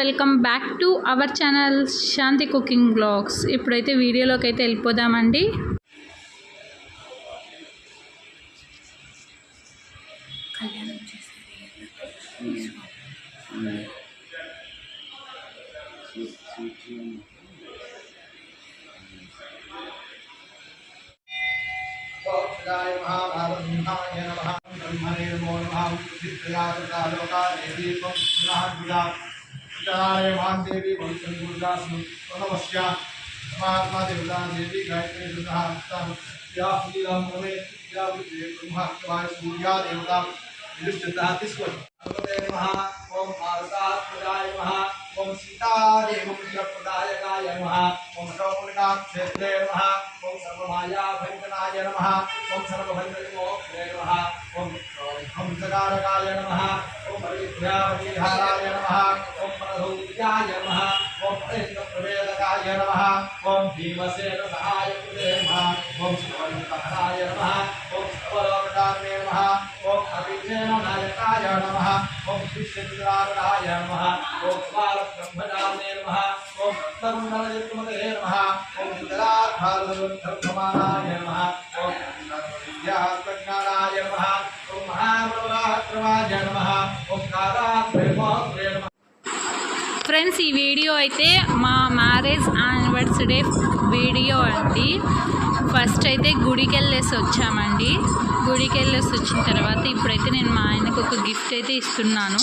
Welcome back to our channel Shanti cooking blogs. ఇప్పుడైతే వీడియోలోకి అయితే వెళ్ళిపోదామండి. विचारेवान् देवी भविष्यन् गुरुदासं प्रणमस्या परमात्मा देवता देवी गायत्री सुधा या लीला मुने या ब्रह्मा सूर्या देवता विष्णुता तिस्वर नमः। ओम भारतात्मजाय नमः। ओम सीतादेवं प्रदायकाय नमः। ओम सर्वगुणाक्षेत्रे नमः। ओम सर्वमायाभञ्जनाय नमः। ओम सर्वभञ्जनमोक्षे नमः। ओम हंसकारकाय नमः। ओम हरिभ्यावतिहाराय नमः। परधौर्याय नमः ॐ परेन्द्रप्रवेदकाय नमः ॐ भीमसेनसहायकृते नमः ॐ शिवन्तहराय नमः ॐ सर्वलोकदान्वे नमः ॐ अभिषेकनायकाय नमः ॐ विश्वेन्द्राय नमः ॐ बालब्रह्मजाने नमः ॐ रत्नकुण्डलयुक्तमते नमः ॐ विद्याधारधर्ममानाय नमः ॐ विद्यात्मज्ञानाय नमः ॐ महाप्रभाक्रमाय नमः ॐ नमः ఫ్రెండ్స్ ఈ వీడియో అయితే మా మ్యారేజ్ యానివర్సరీ వీడియో అండి. ఫస్ట్ అయితే గుడికి వెళ్ళేసి వచ్చామండి. గుడికి వెళ్ళేసి వచ్చిన తర్వాత ఇప్పుడైతే నేను మా ఆయనకు ఒక గిఫ్ట్ అయితే ఇస్తున్నాను.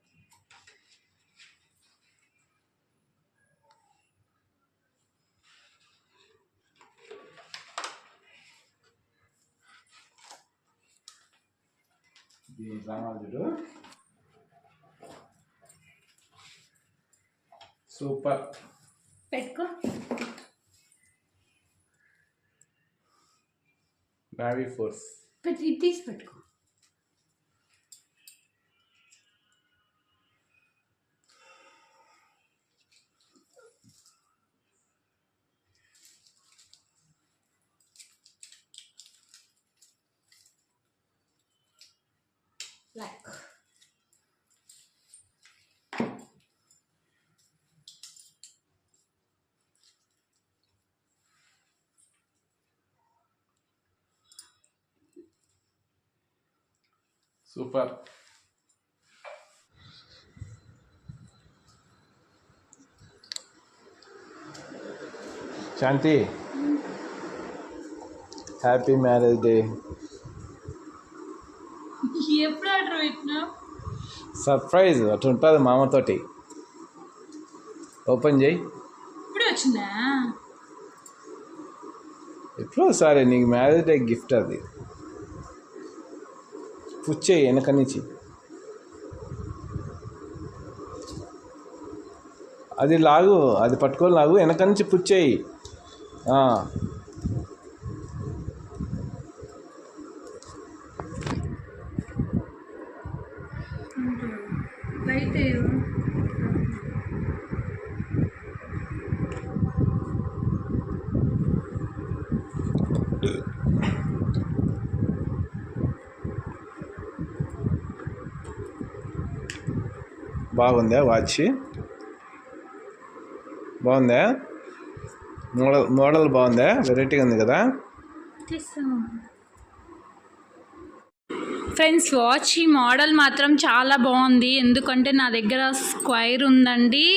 రామాజుడు సూపర్. పెట్టుకో. నావీ ఫోర్స్. పెట్టి తీసి పెట్టుకో. Like super Shanti happy marriage day ఎప్పుడు ఆర్డర్ పెట్టినా సర్ప్రైజ్ అటు ఉంటుంది మామతోటి. ఓపెన్ చేయి. ఇప్పుడు వచ్చిందా? ఎప్పుడో సరే నీకు మ్యారేజ్ డే గిఫ్ట్ అది. పుచ్చేయి వెనక నుంచి. అది లాగు అది పట్టుకొని లాగు వెనక నుంచి పుచ్చేయి బయట బాగుందా వాచ్? బాగుందా? మోడల్ మోడల్ బాగుందా? వెరైటీగా ఉంది కదా? ఫ్రెండ్స్ వాచ్ ఈ మోడల్ మాత్రం చాలా బాగుంది. ఎందుకంటే నా దగ్గర స్క్వైర్ ఉందండి.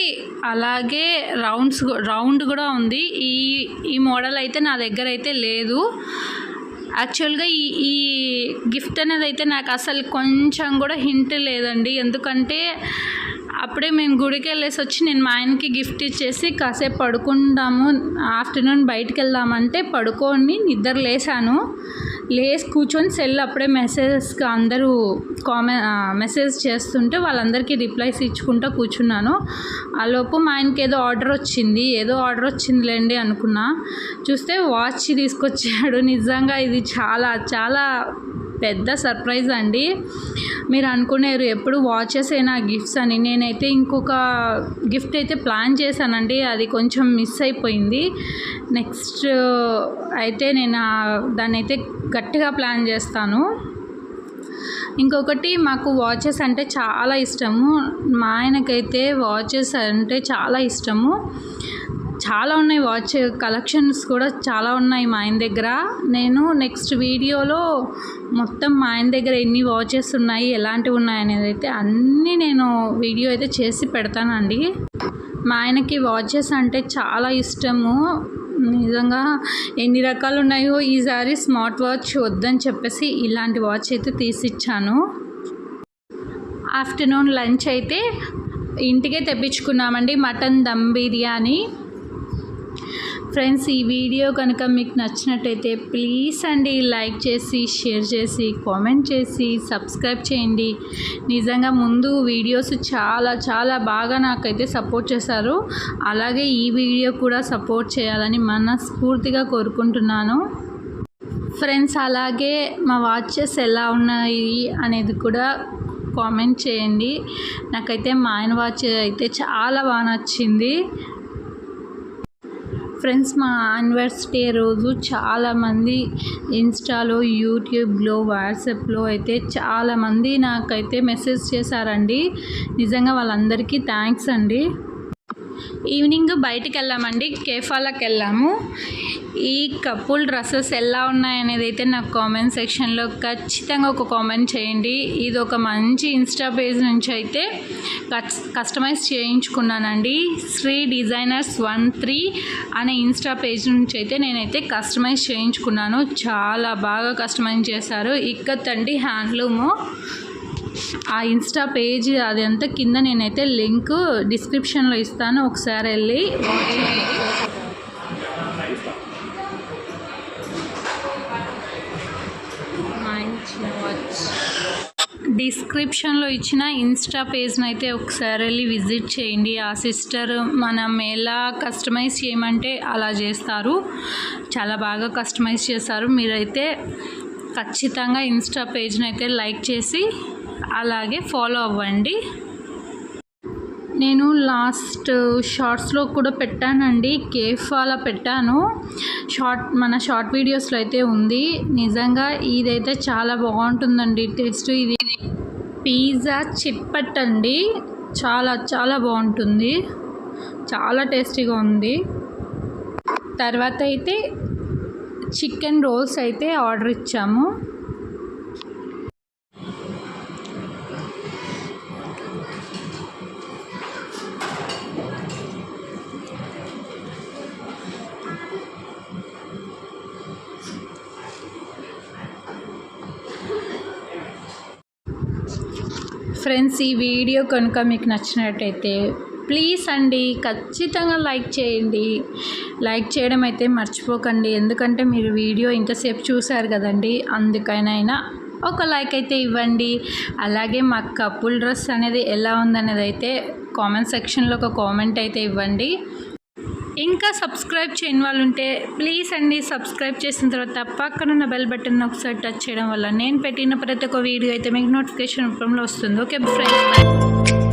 అలాగే రౌండ్స్ రౌండ్ కూడా ఉంది. ఈ ఈ మోడల్ అయితే నా దగ్గర అయితే లేదు. యాక్చువల్గా ఈ ఈ గిఫ్ట్ అనేది అయితే నాకు అసలు కొంచెం కూడా హింట్ లేదండి. ఎందుకంటే అప్పుడే మేము గుడికి వెళ్ళేసి వచ్చి నేను మా ఆయనకి గిఫ్ట్ ఇచ్చేసి కాసేపు పడుకుందాము ఆఫ్టర్నూన్ బయటికి వెళ్దామంటే పడుకొని నిద్ర లేశాను. లేసి కూర్చొని సెల్ అప్పుడే మెసేజెస్కి అందరూ కామె మెసేజ్ చేస్తుంటే వాళ్ళందరికీ రిప్లైస్ ఇచ్చుకుంటూ కూర్చున్నాను. ఆ లోపు మా ఆయనకి ఏదో ఆర్డర్ వచ్చింది. ఏదో ఆర్డర్ వచ్చిందిలేండి అనుకున్నా. చూస్తే వాచ్ తీసుకొచ్చాడు. నిజంగా ఇది చాలా చాలా పెద్ద సర్ప్రైజ్ అండి. మీరు అనుకునేరు ఎప్పుడు వాచెస్ అయినా గిఫ్ట్స్ అని. నేనైతే ఇంకొక గిఫ్ట్ అయితే ప్లాన్ చేశానండి. అది కొంచెం మిస్ అయిపోయింది. నెక్స్ట్ అయితే నేను దాన్ని అయితే గట్టిగా ప్లాన్ చేస్తాను. ఇంకొకటి మాకు వాచెస్ అంటే చాలా ఇష్టము. మా ఆయనకైతే వాచెస్ అంటే చాలా ఇష్టము. చాలా ఉన్నాయి వాచ్ కలెక్షన్స్ కూడా చాలా ఉన్నాయి మా ఆయన దగ్గర. నేను నెక్స్ట్ వీడియోలో మొత్తం మా ఆయన దగ్గర ఎన్ని వాచెస్ ఉన్నాయి ఎలాంటివి ఉన్నాయి అనేది అయితే అన్నీ నేను వీడియో అయితే చేసి పెడతానండి. మా ఆయనకి వాచెస్ అంటే చాలా ఇష్టము. నిజంగా ఎన్ని రకాలు ఉన్నాయో ఈసారి స్మార్ట్ వాచ్ వద్దని చెప్పేసి ఇలాంటి వాచ్ అయితే తీసిచ్చాను. ఆఫ్టర్నూన్ లంచ్ అయితే ఇంటికే తెప్పించుకున్నామండి మటన్ దమ్ బిర్యానీ. ఫ్రెండ్స్ ఈ వీడియో కనుక మీకు నచ్చినట్టయితే ప్లీజ్ అండి లైక్ చేసి షేర్ చేసి కామెంట్ చేసి సబ్స్క్రైబ్ చేయండి. నిజంగా ముందు వీడియోస్ చాలా చాలా బాగా నాకైతే సపోర్ట్ చేశారు. అలాగే ఈ వీడియో కూడా సపోర్ట్ చేయాలని మనస్ఫూర్తిగా కోరుకుంటున్నాను. ఫ్రెండ్స్ అలాగే మా వాచెస్ ఎలా ఉన్నాయి అనేది కూడా కామెంట్ చేయండి. నాకైతే మా ఆయన వాచ్ అయితే చాలా బాగా నచ్చింది. ఫ్రెండ్స్ మా యానివర్సరీ రోజు చాలామంది ఇన్స్టాలో యూట్యూబ్లో వాట్సాప్లో అయితే చాలామంది నాకైతే మెసేజ్ చేశారండి. నిజంగా వాళ్ళందరికీ థ్యాంక్స్ అండి. ఈవినింగ్ బయటికి వెళ్ళామండి కేఫాలకు వెళ్ళాము ఈ కపుల్ డ్రెస్సెస్ ఎలా ఉన్నాయనేది అయితే నాకు కామెంట్ సెక్షన్లో ఖచ్చితంగా ఒక కామెంట్ చేయండి. ఇది ఒక మంచి ఇన్స్టా పేజ్ నుంచి అయితే కస్టమైజ్ చేయించుకున్నానండి. శ్రీ డిజైనర్స్ వన్ త్రీ అనే ఇన్స్టా పేజ్ నుంచి అయితే నేనైతే కస్టమైజ్ చేయించుకున్నాను. చాలా బాగా కస్టమైజ్ చేశారు. ఇక్కతండి హ్యాండ్లూము. ఆ ఇన్స్టా పేజ్ అదంతా కింద నేనైతే లింక్ డిస్క్రిప్షన్లో ఇస్తాను. ఒకసారి వెళ్ళి డిస్క్రిప్షన్లో ఇచ్చిన ఇన్స్టా పేజ్ని అయితే ఒకసారి వెళ్ళి విజిట్ చేయండి. ఆ సిస్టర్ మనం ఎలా కస్టమైజ్ చేయమంటే అలా చేస్తారు. చాలా బాగా కస్టమైజ్ చేస్తారు మీరైతే ఖచ్చితంగా ఇన్స్టా పేజ్ని అయితే లైక్ చేసి అలాగే ఫాలో అవ్వండి. నేను లాస్ట్ షార్ట్స్లో కూడా పెట్టానండి. కేఫ్ అలా పెట్టాను. షార్ట్ మన షార్ట్ వీడియోస్లో అయితే ఉంది. నిజంగా ఇదైతే చాలా బాగుంటుందండి. టేస్ట్ ఇది. పిజ్జా చిప్పట్ అండి. చాలా చాలా బాగుంటుంది. చాలా టేస్టీగా ఉంది. తర్వాత అయితే చికెన్ రోల్స్ అయితే ఆర్డర్ ఇచ్చాము. ఫ్రెండ్స్ ఈ వీడియో కనుక మీకు నచ్చినట్టయితే ప్లీజ్ అండి ఖచ్చితంగా లైక్ చేయండి. లైక్ చేయడం అయితే మర్చిపోకండి. ఎందుకంటే మీరు వీడియో ఇంతసేపు చూశారు కదండి అందుకనైనా ఒక లైక్ అయితే ఇవ్వండి. అలాగే మా కపుల్ డ్రెస్ అనేది ఎలా ఉందనేది అయితే కామెంట్ సెక్షన్లో ఒక కామెంట్ అయితే ఇవ్వండి. ఇంకా సబ్స్క్రైబ్ చేయని వాళ్ళు ఉంటే ప్లీజ్ అండి సబ్స్క్రైబ్ చేసిన తర్వాత పక్కనున్న బెల్ బటన్ ఒకసారి టచ్ చేయడం వల్ల నేను పెట్టిన ప్రతి ఒక్క వీడియో అయితే మీకు నోటిఫికేషన్ రూపంలో వస్తుంది. Okay friends